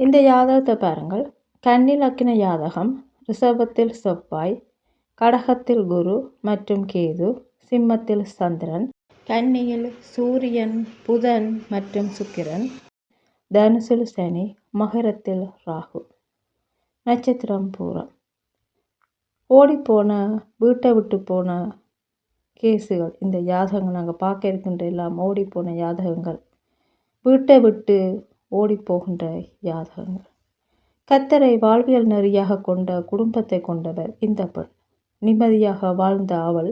இந்த ஜாதகத்தை பாருங்கள். கண்ணில் அக்கின யாதகம் ரிஷபத்தில் செவ்வாய் கடகத்தில் குரு மற்றும் கேது சிம்மத்தில் சந்திரன் கன்னியில் சூரியன் புதன் மற்றும் சுக்கிரன் தனுசில் சனி மகரத்தில் ராகு. நட்சத்திரம் பூரம் ஓடிப்போன வீட்டை விட்டு போன கேஸுகள் இந்த யாதகங்கள் நாங்கள் பார்க்க இருக்கின்ற எல்லாம் ஓடிப்போன யாதகங்கள். வீட்டை விட்டு ஓடிப்போகின்ற யாதகங்கள். கத்தரை வாழ்வியல் நெறியாக கொண்ட குடும்பத்தை கொண்டவர் இந்த பெண். நிம்மதியாக வாழ்ந்த அவள்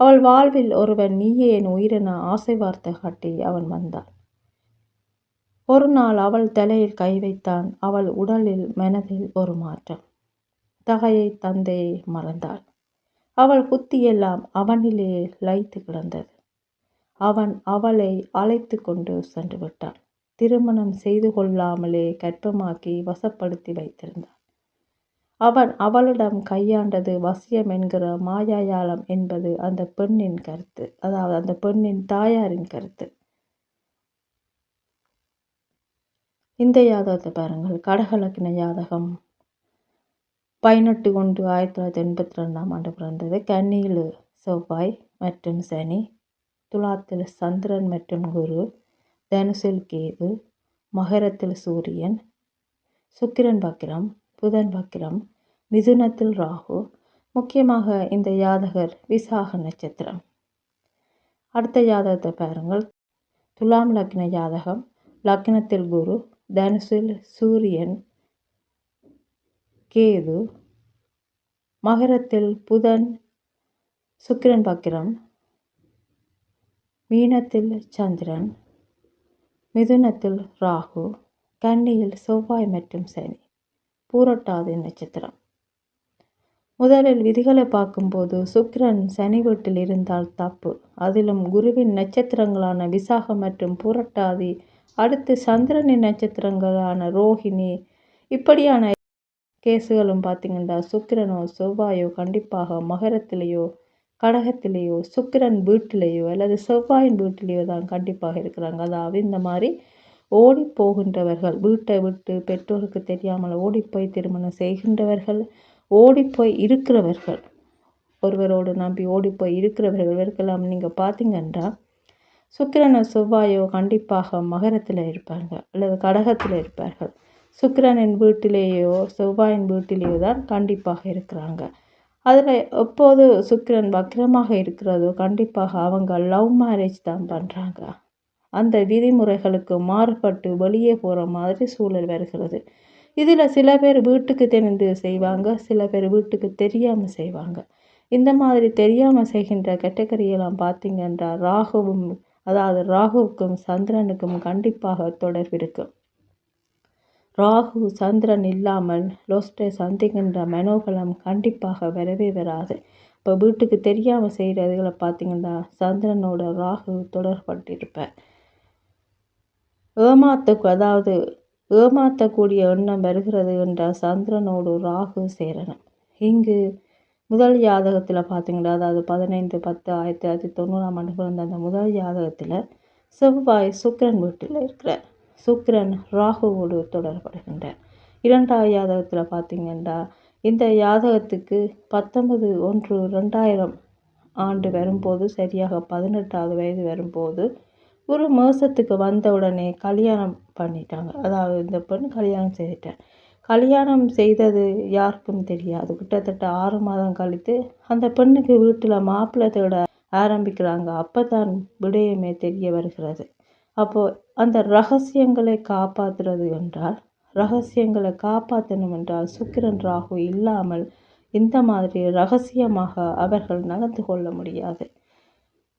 அவள் வாழ்வில் ஒருவன் நீயே என் உயிரென ஆசை வார்த்தை காட்டி அவன் வந்தான். ஒரு நாள் அவள் தலையில் கை வைத்தான் அவள் உடலில் மனதில் ஒரு மாற்றம். தகையை தந்தையை மறந்தாள். அவள் புத்தியெல்லாம் அவனிலே லைத்து கிடந்தது. அவன் அவளை அழைத்து கொண்டு சென்று விட்டான். திருமணம் செய்து கொள்ளாமலே கற்பமாக்கி வசப்படுத்தி வைத்திருந்தான். அவன் அவளிடம் கையாண்டது வசியம் என்கிற மாயாயாளம் என்பது அந்த பெண்ணின் கருத்து. அதாவது அந்த பெண்ணின் தாயாரின் கருத்து. இந்த யாதகத்தை பாருங்கள். கடகலக்கின யாதகம் பதினெட்டு ஒன்று ஆயிரத்தி தொள்ளாயிரத்தி எண்பத்தி ரெண்டாம் ஆண்டு பிறந்தது. கன்னியில் செவ்வாய் மற்றும் சனி துலாத்தில் சந்திரன் மற்றும் குரு. தனுசில் கேது மகரத்தில் சூரியன் சுக்கிரன் வக்கிரம் புதன் வக்கிரம் மிதுனத்தில் ராகு முக்கியமாக இந்த யாதகர் விசாக நட்சத்திரம். அடுத்த யாதகத்தை பாருங்கள். துலாம் லக்ன யாதகம் லக்னத்தில் குரு தனுசில் சூரியன் கேது மகரத்தில் புதன் சுக்கிரன் பக்கிரம் மீனத்தில் சந்திரன் மிதுனத்தில் ராகு கன்னியில் செவ்வாய் மற்றும் சனி. பூரட்டாதி நட்சத்திரம். முதலில் விதிகளை பார்க்கும்போது சுக்கிரன் சனி வீட்டில் இருந்தால் தப்பு. அதிலும் குருவின் நட்சத்திரங்களான விசாகம் மற்றும் பூரட்டாதி அடுத்து சந்திரனின் நட்சத்திரங்களான ரோஹிணி இப்படியான கேஸுகளும் பார்த்திங்கன்னா சுக்கிரனோ செவ்வாயோ கண்டிப்பாக மகரத்திலேயோ கடகத்திலேயோ சுக்கிரன் வீட்டிலேயோ அல்லது செவ்வாயின் வீட்டிலேயோ தான் கண்டிப்பாக இருக்கிறாங்க. அதாவது இந்த மாதிரி ஓடி போகின்றவர்கள் வீட்டை விட்டு பெற்றோருக்கு தெரியாமல் ஓடிப்போய் திருமணம் செய்கின்றவர்கள் ஓடிப்போய் இருக்கிறவர்கள் ஒருவரோடு நம்பி ஓடிப்போய் இருக்கிறவர்கள் இவருக்கெல்லாம் நீங்கள் பார்த்தீங்கன்னா சுக்கிரனோ செவ்வாயோ கண்டிப்பாக மகரத்தில் இருப்பாங்க அல்லது கடகத்தில் இருப்பார்கள். சுக்கிரனின் வீட்டிலேயோ செவ்வாயின் வீட்டிலேயோ தான் கண்டிப்பாக இருக்கிறாங்க. அதில் எப்போது சுக்கிரன் வக்ரமாக இருக்கிறதோ கண்டிப்பாக அவங்க லவ் மேரேஜ் தான் பண்ணுறாங்க அந்த விதிமுறைகளுக்கு மாறுபட்டு வெளியே போகிற மாதிரி சூழல் வருகிறது. இதில் சில பேர் வீட்டுக்கு தெரிந்து செய்வாங்க சில பேர் வீட்டுக்கு தெரியாமல் செய்வாங்க. இந்த மாதிரி தெரியாமல் செய்கின்ற கேட்டகரியெல்லாம் பார்த்திங்கன்றால் ராகுவும் அதாவது ராகுவுக்கும் சந்திரனுக்கும் கண்டிப்பாக தொடர்பு இருக்கும் ராகு சந்திரன் இல்லாமல் லோஸ்டை சந்திக்கின்ற மனோபலம் கண்டிப்பாக வரவே வராது. இப்போ வீட்டுக்கு தெரியாமல் செய்கிறதுகளை பார்த்திங்கன்னா சந்திரனோட ராகு தொடர்பட்டிருப்பேன் ஏமாத்த அதாவது ஏமாற்றக்கூடிய எண்ணம் வருகிறது என்றால் சந்திரனோடு ராகு சேரணும். இங்கு முதல் ஜாதகத்தில் பார்த்தீங்கன்னா அதாவது பதினைந்து பத்து ஆயிரத்தி தொள்ளாயிரத்தி தொண்ணூறாம் ஆண்டு பிறந்த அந்த முதல் ஜாதகத்தில் செவ்வாய் சுக்கரன் வீட்டில் இருக்கிறார். சுக்கிரன் ராகுவோடு தொடர்படுகின்றார் இரண்டாவது யாதகத்தில் பார்த்திங்கன்னா இந்த யாதகத்துக்கு பத்தொன்பது ஒன்று ரெண்டாயிரம் ஆண்டு வரும்போது சரியாக பதினெட்டாவது வயது வரும்போது ஒரு மாதத்துக்கு வந்த உடனே கல்யாணம் பண்ணிட்டாங்க. அதாவது இந்த பெண் கல்யாணம் செய்துட்டேன் கல்யாணம் செய்தது யாருக்கும் தெரியாது. கிட்டத்தட்ட ஆறு மாதம் கழித்து அந்த பெண்ணுக்கு வீட்டில் மாப்பிள்ளை தேட ஆரம்பிக்கிறாங்க. அப்போ தான் விடயமே தெரிய வருகிறது. அப்போது அந்த ரகசியங்களை காப்பாற்றுறது என்றால் ரகசியங்களை காப்பாற்றணும் என்றால் சுக்கிரன் ராகு இல்லாமல் இந்த மாதிரி ரகசியமாக அவர்கள் நடந்து கொள்ள முடியாது.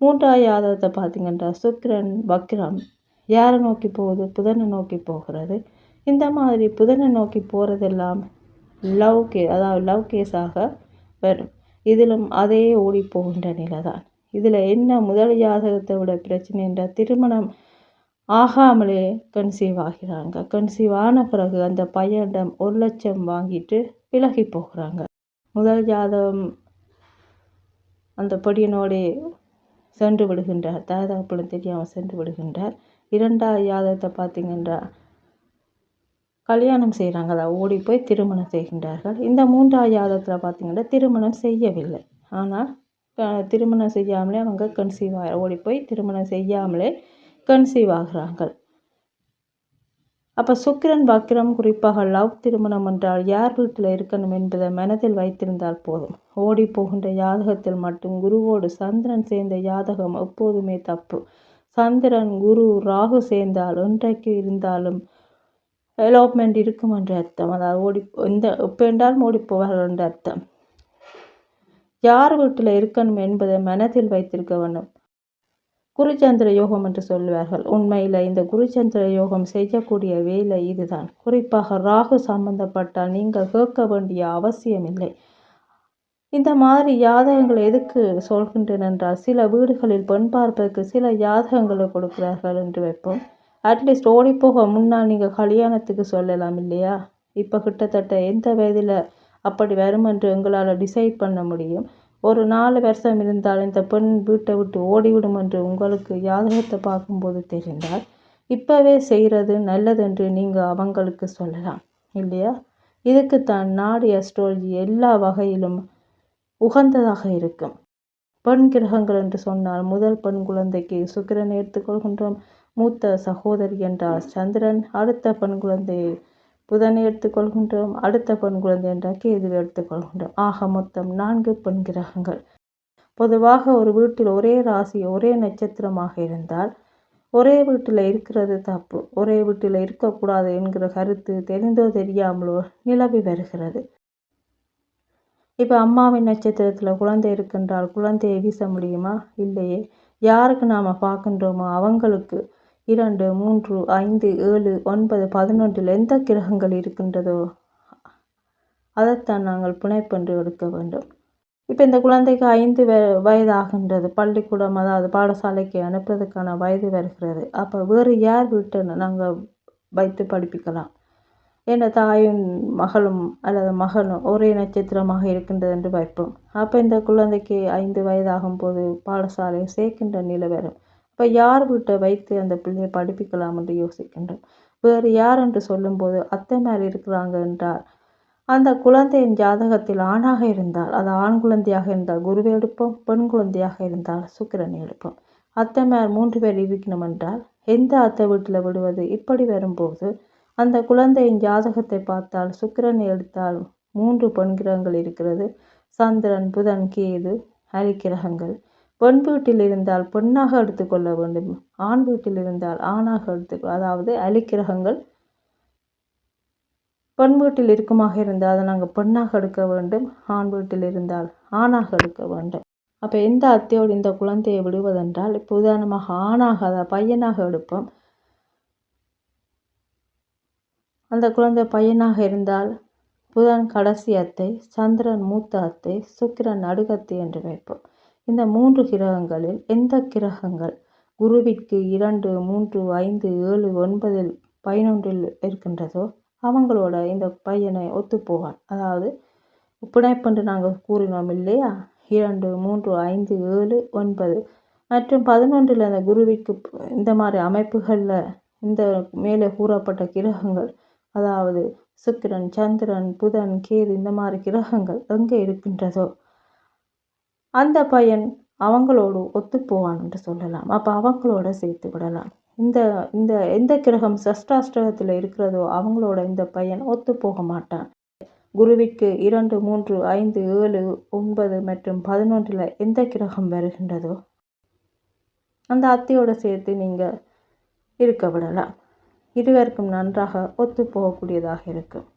மூன்றாவது யாதகத்தை பார்த்திங்கன்னா சுக்கிரன் வக்ரம் யாரை நோக்கி போகுது? புதனை நோக்கி போகிறது. இந்த மாதிரி புதனை நோக்கி போகிறதெல்லாம் லவ் கே அதாவது லவ் கேஸாக வரும். இதிலும் அதே ஓடி போகின்ற நிலை தான் இதில் என்ன முதல் ஜாதகத்தை விட பிரச்சனை என்றால் திருமணம் ஆகாமலே கன்சீவ் ஆகிறாங்க. கன்சீவ் ஆன பிறகு அந்த பையனிடம் ஒரு லட்சம் வாங்கிட்டு விலகி போகிறாங்க. முதல் ஜாதகம் அந்த பொடியனோடே சென்று விடுகின்றார். தாதாப்பிடம் தெரியாமல் சென்று விடுகின்றார். இரண்டாவது ஜாதகத்தை பார்த்தீங்கன்னா கல்யாணம் செய்கிறாங்க. அதாவது ஓடி போய் திருமணம் செய்கின்றார்கள். இந்த மூன்றாவது ஜாதகத்தில் பார்த்திங்கன்னா திருமணம் செய்யவில்லை. ஆனால் திருமணம் செய்யாமலே அவங்க கன்சீவ் ஆகிற ஓடி போய் திருமணம் செய்யாமலே கன்சீவ் ஆகிறார்கள். அப்போ சுக்கிரன் பக்கிரம் குறிப்பாக லவ் திருமணம் என்றால் யார் வீட்டில் இருக்கணும் என்பதை மனதில் வைத்திருந்தால் போதும். ஓடி போகின்ற யாதகத்தில் மட்டும் குருவோடு சந்திரன் சேர்ந்த யாதகம் எப்போதுமே தப்பு. சந்திரன் குரு ராகு சேர்ந்தால் இன்றைக்கு இருந்தாலும் டெவலப்மெண்ட் இருக்கும் என்ற அர்த்தம். அதாவது ஓடி இந்த இப்போ என்றாலும் ஓடி போவார்கள் என்ற அர்த்தம். யார் வீட்டில் இருக்கணும் என்பதை மனதில் வைத்திருக்க வேண்டும். குருச்சந்திர யோகம் என்று சொல்லுவார்கள். உண்மையில் இந்த குருச்சந்திர யோகம் செய்யக்கூடிய வேலை இதுதான். குறிப்பாக ராகு சம்பந்தப்பட்டால் நீங்கள் கேட்க வேண்டிய அவசியம் இல்லை. இந்த மாதிரி யாதகங்கள் எதுக்கு சொல்கின்றன என்றால் சில வீடுகளில் பெண் பார்ப்பதற்கு சில யாதகங்களை கொடுக்கிறார்கள் என்று வைப்போம். அட்லீஸ்ட் ஓடிப்போக முன்னால் நீங்கள் கல்யாணத்துக்கு சொல்லலாம் இல்லையா? இப்போ கிட்டத்தட்ட எந்த வயதில் அப்படி வரும் என்று எங்களால் டிசைட் பண்ண முடியும். ஒரு நாலு வருஷம் இருந்தால் இந்த பெண் வீட்டை விட்டு ஓடிவிடும் என்று உங்களுக்கு ஜாதகத்தை பார்க்கும்போது தெரிந்தால் இப்போவே செய்கிறது நல்லதென்று நீங்கள் அவங்களுக்கு சொல்லலாம் இல்லையா? இதுக்குத்தான் நாடி அஸ்ட்ராலஜி எல்லா வகையிலும் உகந்ததாக இருக்கும். பெண் கிரகங்கள் என்று சொன்னால் முதல் பெண் குழந்தைக்கு சுக்கிரன் எடுத்துக்கொள்கின்றோம் மூத்த சகோதரி என்றால் சந்திரன் அடுத்த பெண் குழந்தையை புதனை எடுத்துக்கொள்கின்றோம் அடுத்த பெண் குழந்தை என்றால் கேதுவை எடுத்துக்கொள்கின்றோம். ஆக மொத்தம் நான்கு பெண் கிரகங்கள். பொதுவாக ஒரு வீட்டில் ஒரே ராசி ஒரே நட்சத்திரமாக இருந்தால் ஒரே வீட்டில் இருக்கிறது தப்பு. ஒரே வீட்டில் இருக்கக்கூடாது என்கிற கருத்து தெரிந்தோ தெரியாமலோ நிலவி வருகிறது. இப்போ அம்மாவின் நட்சத்திரத்தில் குழந்தை இருக்கின்றால் குழந்தையை வீச முடியுமா? இல்லையே. யாருக்கு நாம் பார்க்கின்றோமோ அவங்களுக்கு. இரண்டு மூன்று ஐந்து ஏழு ஒன்பது பதினொன்றில் எந்த கிரகங்கள் இருக்கின்றதோ அதைத்தான் நாங்கள் புனைப்பன்று எடுக்க வேண்டும். இப்போ இந்த குழந்தைக்கு ஐந்து வ வயதாகின்றது. பள்ளிக்கூடம் அதாவது பாடசாலைக்கு அனுப்புவதற்கான வயது வருகிறது. அப்போ வேறு யார் வீட்டை நாங்கள் வைத்து படிப்பிக்கலாம்? என் தாயும் மகளும் அல்லது மகனும் ஒரே நட்சத்திரமாக இருக்கின்றது என்று வைப்போம். அப்போ இந்த குழந்தைக்கு ஐந்து வயதாகும் போது பாடசாலையை சேர்க்கின்ற நிலை வரும். இப்போ யார் வீட்டை வைத்து அந்த பிள்ளையை படிப்பிக்கலாம் என்று யோசிக்கின்றோம். வேறு யார் என்று சொல்லும்போது அத்தை இருக்கிறாங்க என்றால் அந்த குழந்தையின் ஜாதகத்தில் ஆணாக இருந்தால் அது ஆண் குழந்தையாக இருந்தால் குருவை எடுப்போம் பெண் குழந்தையாக இருந்தால் சுக்கிரனை எடுப்போம். அத்தை மூன்று பேர் இருக்கணும் என்றால் எந்த அத்தை வீட்டில் விடுவது? இப்படி வரும்போது அந்த குழந்தையின் ஜாதகத்தை பார்த்தால் சுக்கிரனை எடுத்தால் மூன்று பெண் கிரகங்கள் இருக்கிறது. சந்திரன் புதன் கேது அரிக்கிரகங்கள் பெண் வீட்டில் இருந்தால் பெண்ணாக எடுத்துக்கொள்ள வேண்டும். ஆண் வீட்டில் இருந்தால் ஆணாக எடுத்து அதாவது அலிக்கிரகங்கள் பெண் வீட்டில் இருக்குமாக இருந்தால் அதை நாங்கள் பெண்ணாக எடுக்க வேண்டும். ஆண் வீட்டில் இருந்தால் ஆணாக எடுக்க வேண்டும். அப்போ எந்த அத்தையோடு இந்த குழந்தையை விடுவதென்றால் இப்போ உதாரணமாக ஆணாக அதை பையனாக எடுப்போம். அந்த குழந்தை பையனாக இருந்தால் புதன் கடைசி அத்தை சந்திரன் மூத்த அத்தை சுக்கிரன் நடுகத்தை என்று வைப்போம். இந்த மூன்று கிரகங்களில் எந்த கிரகங்கள்? குருவிற்கு இரண்டு மூன்று ஐந்து ஏழு ஒன்பதில் பதினொன்றில் இருக்கின்றதோ அவங்களோட இந்த பையனை ஒத்துப்போவான். அதாவது பிணைப்பென்று நாங்கள் கூறினோம் இல்லையா? இரண்டு மூன்று ஐந்து ஏழு ஒன்பது. மற்றும் பதினொன்றில் அந்த குருவிற்கு இந்த மாதிரி அமைப்புகளில் இந்த மேலே கூறப்பட்ட கிரகங்கள் அதாவது சுக்கிரன் சந்திரன் புதன் கேது இந்த மாதிரி கிரகங்கள் எங்கே இருக்கின்றதோ அந்த பையன் அவங்களோடு ஒத்துப்போவான் என்று சொல்லலாம். அப்போ அவங்களோட சேர்த்து விடலாம். இந்த இந்த எந்த கிரகம் சஷ்டாஷ்டகத்தில் இருக்கிறதோ அவங்களோட இந்த பையன் ஒத்து போக மாட்டான். குருவிற்கு இரண்டு மூன்று ஐந்து ஏழு ஒன்பது மற்றும் பதினொன்றில் எந்த கிரகம் வருகின்றதோ அந்த அத்தையோடு சேர்த்து நீங்கள் இருக்க விடலாம். இருவருக்கும் நன்றாக ஒத்து போகக்கூடியதாக இருக்கும்.